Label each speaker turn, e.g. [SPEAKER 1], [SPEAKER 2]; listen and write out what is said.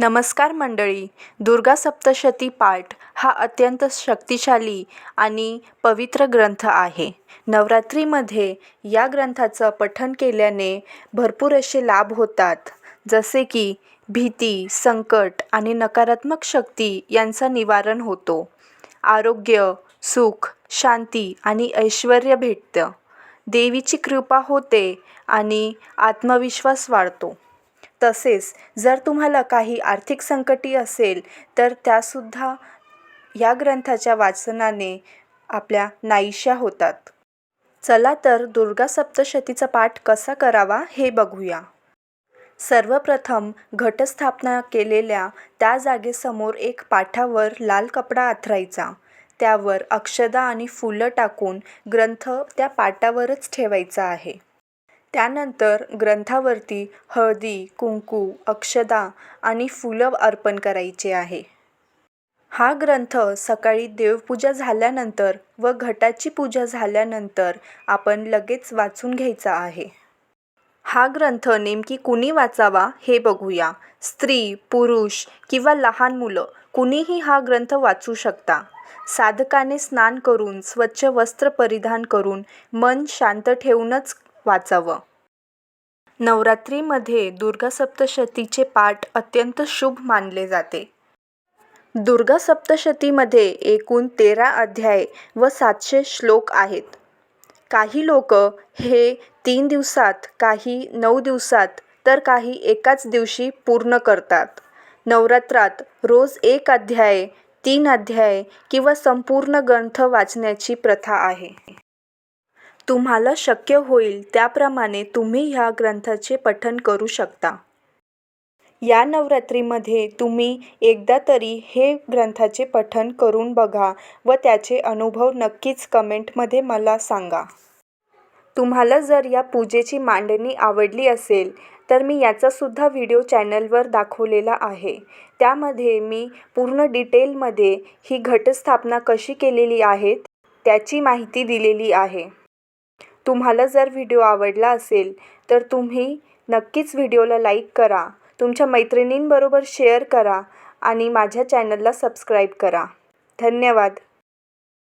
[SPEAKER 1] नमस्कार मंडळी. दुर्गा सप्तशती पाठ हा अत्यंत शक्तिशाली आणि पवित्र ग्रंथ आहे. नवरात्रीमध्ये या ग्रंथाचं पठण केल्याने भरपूर असे लाभ होतात. जसे की भीती संकट आणि नकारात्मक शक्ती यांचं निवारण होतो. आरोग्य सुख शांती आणि ऐश्वर भेटतं. देवीची कृपा होते आणि आत्मविश्वास वाढतो. तसेच जर तुम्हाला काही आर्थिक संकटी असेल तर त्यासुद्धा या ग्रंथाच्या वाचनाने आपल्या नाहीशा होतात. चला तर दुर्गा सप्तशतीचा पाठ कसा करावा हे बघूया. सर्वप्रथम घटस्थापना केलेल्या त्या जागेसमोर एक पाठावर लाल कपडा अंथरायचा त्यावर अक्षदा आणि फुलं टाकून ग्रंथ त्या पाटावरच ठेवायचा आहे. त्यानंतर ग्रंथावरती हळदी कुंकू अक्षदा आणि फुलं अर्पण करायचे आहे. हा ग्रंथ सकाळी देवपूजा झाल्यानंतर व घटाची पूजा झाल्यानंतर आपण लगेच वाचून घ्यायचा आहे. हा ग्रंथ नेमकी कुणी वाचावा हे बघूया. स्त्री पुरुष किंवा लहान मुलं कुणीही हा ग्रंथ वाचू शकता. साधकाने स्नान करून स्वच्छ वस्त्र परिधान करून मन शांत ठेवूनच वाचावं. नवरात्रीमध्ये दुर्गा सप्तशतीचे पाठ अत्यंत शुभ मानले जाते. दुर्गा सप्तशतीमध्ये एकूण तेरा अध्याय व सातशे श्लोक आहेत. काही लोक हे तीन दिवसात काही नऊ दिवसात तर काही एकाच दिवशी पूर्ण करतात. नवरात्रात रोज एक अध्याय तीन अध्याय किंवा संपूर्ण ग्रंथ वाचण्याची प्रथा आहे. तुम्हाला शक्य होईल त्याप्रमाणे तुम्ही ह्या ग्रंथाचे पठण करू शकता. या नवरात्रीमध्ये तुम्ही एकदा तरी हे ग्रंथाचे पठण करून बघा व त्याचे अनुभव नक्कीच कमेंटमध्ये मला सांगा. तुम्हाला जर या पूजेची मांडणी आवडली असेल तर मी याचासुद्धा व्हिडिओ चॅनलवर दाखवलेला आहे. त्यामध्ये मी पूर्ण डिटेलमध्ये ही घटस्थापना कशी केलेली आहे त्याची माहिती दिलेली आहे. तुम्हाला जर व्हिडिओ आवडला असेल तर तुम्ही नक्कीच व्हिडिओला लाईक करा. तुमच्या मैत्रिणींबरोबर शेअर करा आणि माझ्या चॅनलला सबस्क्राईब करा. धन्यवाद.